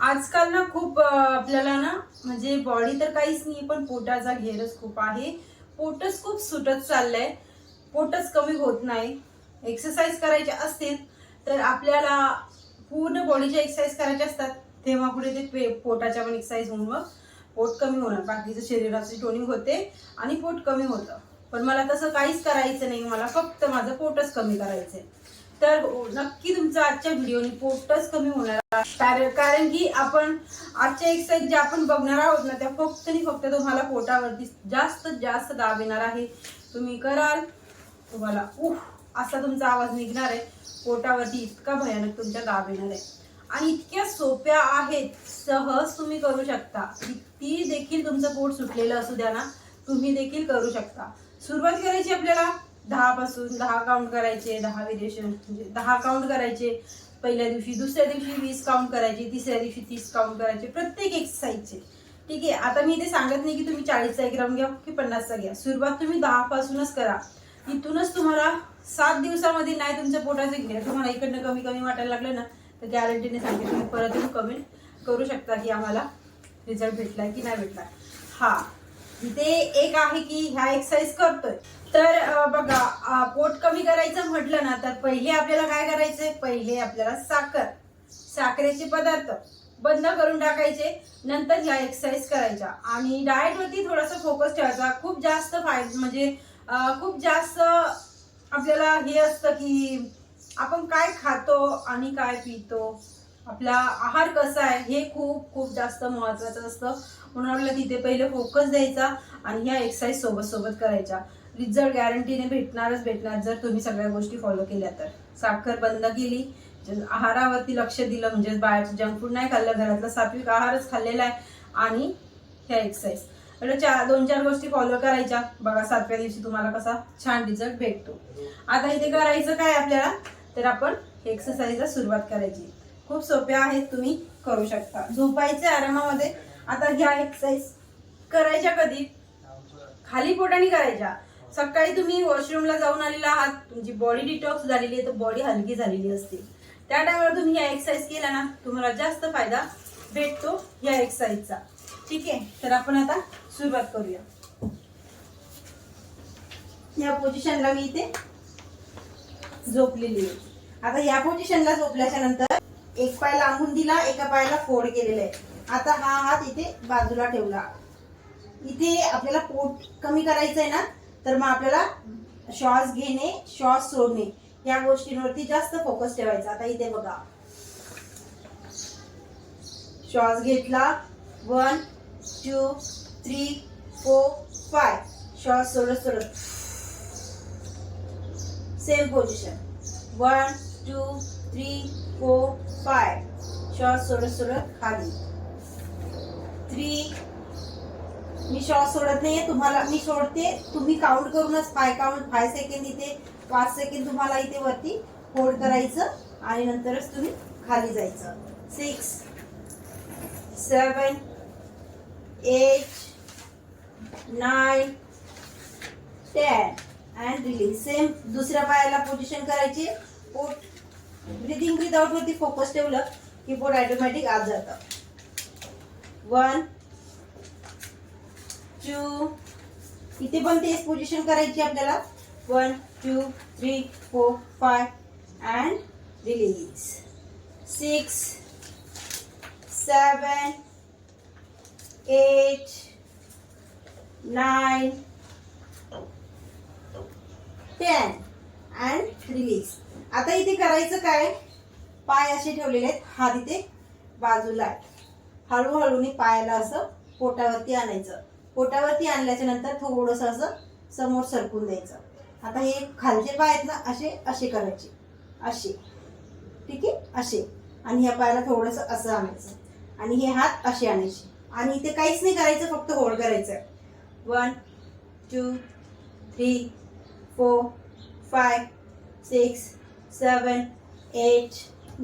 आजकाल ना खूप आपल्याला ना म्हणजे बॉडी तर काहीच नाही पण पोटाचा घेरच खूप आहे. पोटच खूप सुटत चाललंय. पोटच कमी होत नाही. एक्सरसाइज करायचे असतील तर आपल्याला पूर्ण बॉडीच्या एक्सरसाइज करायच्या असतात तेव्हा पुढे ते पे- पोटाच्या पण एक्सरसाइज होऊन मग पोट कमी होणार. बाकीचं शरीराची टोनिंग होते आणि पोट कमी होतं. पण मला तसं काहीच करायचं नाही. मला फक्त माझं पोटच कमी करायचं आहे तर नक्की तुमचं आजच्या व्हिडिओने पोटच कमी होणार कारण कारण की आपण आजच्या एक्सरसाइज जे आपण बघणार आहोत ना त्या फक्त आणि फक्त तुम्हाला पोटावरती जास्त जास्त दाब येणार आहे. तुम्ही कराल तुम्हाला उफ असा तुमचा आवाज निघणार आहे. पोटावरती इतका भयानक तुमच्या दाब येणार आहे. आणि इतक्या सोप्या आहेत सहज तुम्ही करू शकता. ती देखील तुमचं पोट सुटलेलं असू द्या ना तुम्ही देखील करू शकता. सुरुवात करायची आपल्याला दहा पासून दहा काउंट करायचे दहा व्हेरिएशन म्हणजे दहा काउंट करायचे. पहिल्या दिवशी दुसऱ्या दिवशी वीस काउंट करायचे तिसऱ्या दिवशी तीस काउंट करायचे. प्रत्येक एक्सरसाइजचे ठीक आहे आता मी ते सांगत नाही की तुम्ही चाळीसचा एक ग्राम घ्या की पन्नासचा घ्या. सुरुवात तुम्ही दहापासूनच करा. इथूनच तुम्हाला सात दिवसामध्ये नाही तुमच्या पोटाचं घ्या तुम्हाला इकडनं कमी कमी वाटायला लागलं ना तर गॅरंटीने सांगते तुम्ही परत तुम्ही कमेंट करू शकता की आम्हाला रिझल्ट भेटला की नाही भेटला हा. इथे एक आहे की ह्या एक्सरसाइज करतोय. तर बघा पोट कमी करायचं म्हटलं ना तर पहिले आपल्याला काय करायचंय? पहिले आपल्याला साखर. साखरेचे पदार्थ बंद करून टाकायचे नंतर ह्या एक्सरसाइज करायच्या. आणि डाएट वरती थोडासा फोकस ठेवायचा. खूप जास्त फायदा म्हणजे खूप जास्त आपल्याला हे असतं की आपण काय खातो आणि काय पितो? आपला आहार कसा आहे हे खूप खूप जास्त महत्वाचं असतं. म्हणून आपल्याला तिथे पहिले फोकस द्यायचा आणि ह्या एक्सरसाइज सोबत सोबत करायच्या रिझल्ट गॅरंटीने भेटणारच भेटणार जर तुम्ही सगळ्या गोष्टी फॉलो केल्या तर. साखर बंद केली आहारावरती लक्ष दिलं म्हणजे बाहेरचं जंक फूड नाही खाल्लं घरातला सात्विक आहारच खाल्लेला आहे आणि ह्या एक्सरसाइज म्हणजे चार दोन चार गोष्टी फॉलो करायच्या. बघा सातव्या दिवशी तुम्हाला कसा छान रिझल्ट भेटतो. आता इथे करायचं काय आपल्याला? तर आपण एक्सरसाइजला सुरुवात करायची. खूप सोप्या आहेत तुम्ही करू शकता. झोपायचे आरामामध्ये. आता ह्या एक्सरसाइज करायच्या कधी? खाली पोटाने करायच्या. सकाळी तुम्ही वॉशरूमला जाऊन आलेला आहात. तुमची बॉडी डिटॉक्स झालेली आहे तर बॉडी हलकी झालेली असते. त्या टायमाला तुम्ही या एक्सरसाइज केला ना तुम्हाला जास्त फायदा भेटतो या एक्सरसाइजचा ठीक आहे? तर आपण आता सुरुवात करूया. या पोझिशनला मी इथे झोपलेली आहे. आता या पोझिशनला झोपल्याच्या नंतर एक पाय लांबून दिला एका पायाला फोड केलेला आहे. आता हा हात इथे बाजूला ठेवला. इथे आपल्याला पोट कमी करायचं आहे ना तर मग आपल्याला श्वास घेणे श्वास सोडणे या गोष्टींवरती जास्त फोकस ठेवायचा. आता इथे बघा. श्वास घेतला. One two three four five श्वास सोडत सोडत. Same position one two three four five श्वास सोडत सोडत खाली. थ्री मी श्वास सोडत नाहीये तुम्हाला मी सोडते. तुम्ही काउंट करूनच फाय काउंट फाय सेकंड इथे पाच सेकंड तुम्हाला इथे वरती होल्ड करायचं आणि नंतरच तुम्ही खाली जायचं. Six seven eight nine ten and release same दुसऱ्या पायाला पोझिशन करायची. पोट ब्रिदिंग ब्रिथ आउट वरती फोकस ठेवलं की बोर्ड ऑटोमॅटिक आत जातं. वन टू इथे पण तेच पोझिशन करायची आपल्याला. One two three four five and release six seven eight nine ten and release आता इथे करायचं काय? पाय असे ठेवलेले आहेत. हात इथे बाजूला आहे. हळूहळूने पायाला असं पोटावरती आणायचं. पोटावरती आणल्याच्या नंतर थोडस असं समोर सरकून द्यायचं. आता हे खालचे पाय आहेत ना असे असे करायचे. असे. ठीक आहे? असे. आणि ह्या पायाला थोडस असं आणायचं. आणि हे हात असे आणायचे. आणि इथे काहीच नाही करायचं फक्त होल्ड करायचं one two three four five six seven eight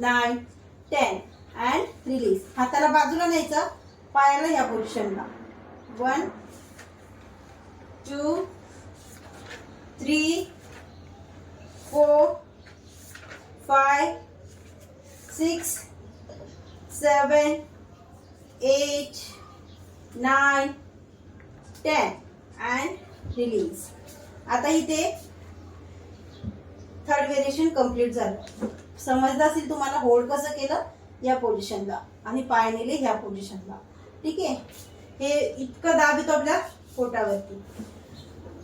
nine ten and release हाताला बाजूला न्यायचं. पायाला या पोझिशनला one two three four five six seven eight nine ten and release आता इथे थर्ड व्हेरिएशन कंप्लीट झालं. समजलं असेल तुम्हाला होल्ड कसं केलं? या पोझिशनला आणि पाय नेले ह्या पोझिशनला ठीक आहे? हे इतकं दाब येतो आपल्या पोटावरती.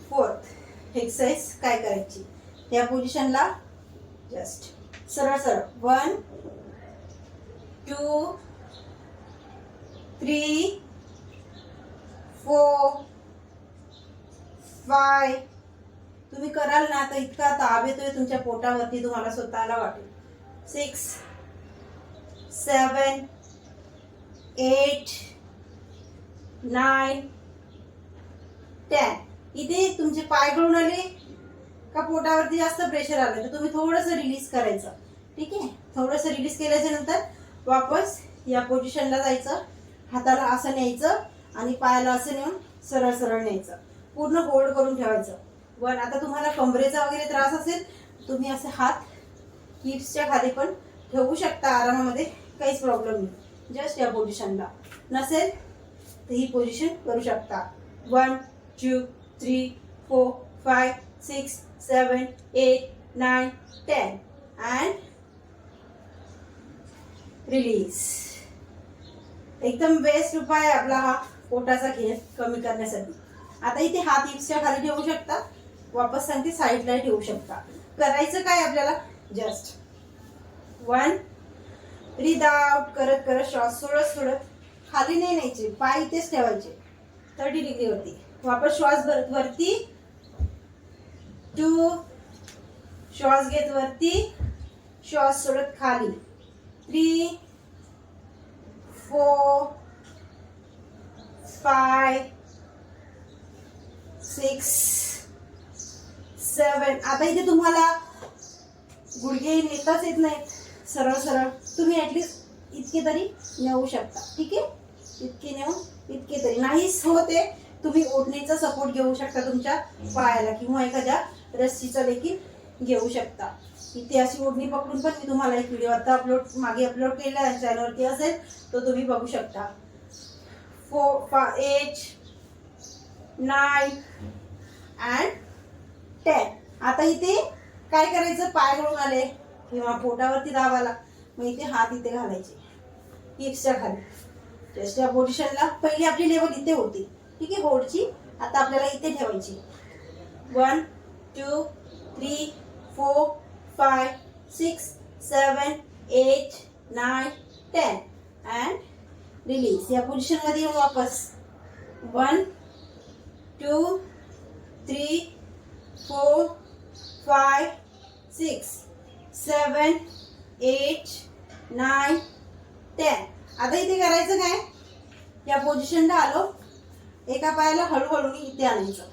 फोर्थ एक्सरसाइज काय करायची? या पोझिशनला जस्ट सरळ सरळ. One two three four five तुम्ही कराल ना तर इतका ताब येतोय तुमच्या पोटावरती तुम्हाला स्वतःला वाटेल. Six seven eight nine ten इथे तुमचे पाय गळून आले का पोटावरती जास्त प्रेशर आलं तर तुम्ही थोडंसं रिलीज करायचं. ठीक आहे? थोडंसं रिलीज केल्याच्यानंतर वापस या पोझिशनला जायचं. हाताला असं न्यायचं आणि पायाला असं नेऊन सरळ सरळ न्यायचं. पूर्ण होल्ड करून ठेवायचं. वन आता तुम्हाला कमरेचा वगैरे त्रास असेल तुम्ही असे हात हिप्सच्या खाली पण ठेवू शकता आरामामध्ये. काहीच प्रॉब्लेम नाही. जस्ट या पोझिशनला नसेल तर ही पोझिशन करू शकता. One two three four five six seven eight nine ten and release एकदम बेस्ट उपाय आहे आपला हा पोटाचा घेर कमी करण्यासाठी. आता इथे हात हिप्सच्या खाली ठेवू शकता. वापस सांगते साईडला ठेवू शकता. करायचं काय आपल्याला? जस्ट वन ब्रीद आउट करत करत श्वास सोडत सोडत. खाली नाही न्यायचे. पाय इथेच ठेवायचे. थर्टी डिग्रीवरती वापस श्वास भरत वरती. टू श्वास घेत वरती. श्वास सोडत खाली. Three four five six seven आता इथे तुम्हाला गुडघे नेताच येत नाहीत. सरळ सरळ. तुम्ही ॲटलिस्ट इतके तरी नेऊ शकता. ठीक आहे? इतके नेऊन इतके तरी. नाहीच होते तुम्ही ओढणीचा सपोर्ट घेऊ शकता तुमच्या पायाला किंवा एखाद्या रस्सीचा देखील घेऊ शकता. इथे अशी ओढणी पकडून पण मी तुम्हाला एक व्हिडिओ आता अपलोड मागे अपलोड केला आहे चॅनलवरती असेल तो तुम्ही बघू शकता. फोर फा एट नाईन अँड टॅप आता इथे काय करायचं? पाय घडून आले. किंवा पोटावरती दाब आला मग इथे हात इथे घालायचे. हिप्सच्या खाली. जस्ट या पोझिशनला पहिली आपली लेवल इथे होती. ठीक आहे? होडची आता आपल्याला इथे ठेवायची. One two three four five six seven eight nine ten and release या पोझिशनमध्ये येऊन वापस one two three four five six seven eight nine ten. आता इथे करायचं काय? या पोझिशनला आलो. एका पायाला हळूहळू इथे आणायचं.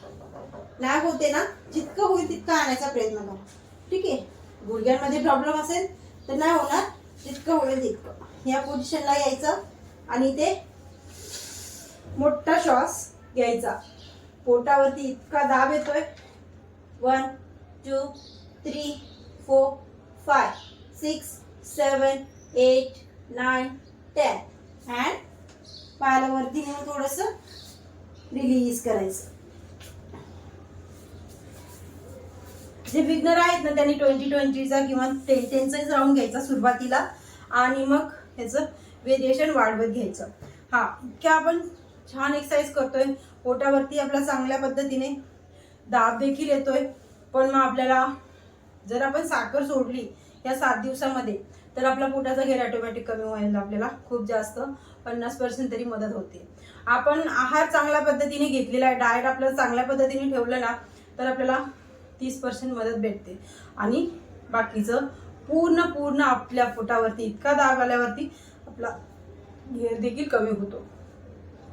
नाही होते ना जितकं होईल तितकं आणायचा प्रयत्न करा. ठीक आहे? गुडघ्यांमध्ये प्रॉब्लेम असेल तर नाही होणार. जितकं होईल तितकं. या पोझिशनला यायचं आणि इथे मोठा श्वास घ्यायचा. पोटावरती इतका दाब येतोय. One two three four five six seven eight nine ten. And पायावरती नेऊन थोडस रिलीज करायचं. जे बिगनर आहेत ना त्यांनी ट्वेंटी ट्वेंटीचा किंवा टेन टेनचाच राऊंड घ्यायचा सुरुवातीला आणि मग ह्याचं व्हेरिएशन वाढवत घ्यायचं. हा इतक्या आपण छान एक्सरसाइज करतोय. पोटावरती आपला चांगल्या पद्धतीने दाब देखील येतोय. पण मग आपल्याला जर आपण साखर सोडली या सात दिवसामध्ये तर आपला पोटाचा घेर ऑटोमॅटिक कमी व्हायला आपल्याला खूप जास्त पन्नास पर्सेंट तरी मदत होते. आपण आहार चांगल्या पद्धतीने घेतलेला आहे डाएट आपलं चांगल्या पद्धतीने ठेवलं ना तर आपल्याला तीस पर्सेंट मदत भेटते. आणि बाकीचं पूर्ण पूर्ण आपल्या पोटावरती इतका दाब आल्यावरती आपला घेर देखील कमी होतो.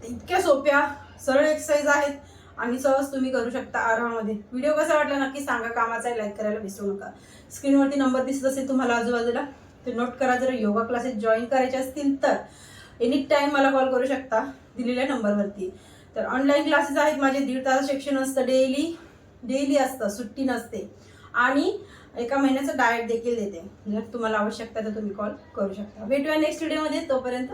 इतक्या सोप्या सरळ एक्सरसाइज आहेत. आणि सहज तुम्ही करू शकता आरामामध्ये. व्हिडिओ कसा वाटला नक्की सांगा. कामाचा आहे लाईक करायला विसरू नका. स्क्रीनवरती नंबर दिसत असेल तुम्हाला आजूबाजूला ते नोट करा. जर योगा क्लासेस जॉईन करायचे असतील तर एनी टाईम मला कॉल करू शकता दिलेल्या नंबरवरती तर ऑनलाईन क्लासेस आहेत माझे. दीड तास सेक्शन असतं डेली डेली असतं. सुट्टी नसते. आणि एका महिन्याचं डाएट देखील देते. जर तुम्हाला आवश्यकता तर तुम्ही कॉल करू शकता. भेटूया नेक्स्ट व्हिडिओमध्ये तोपर्यंत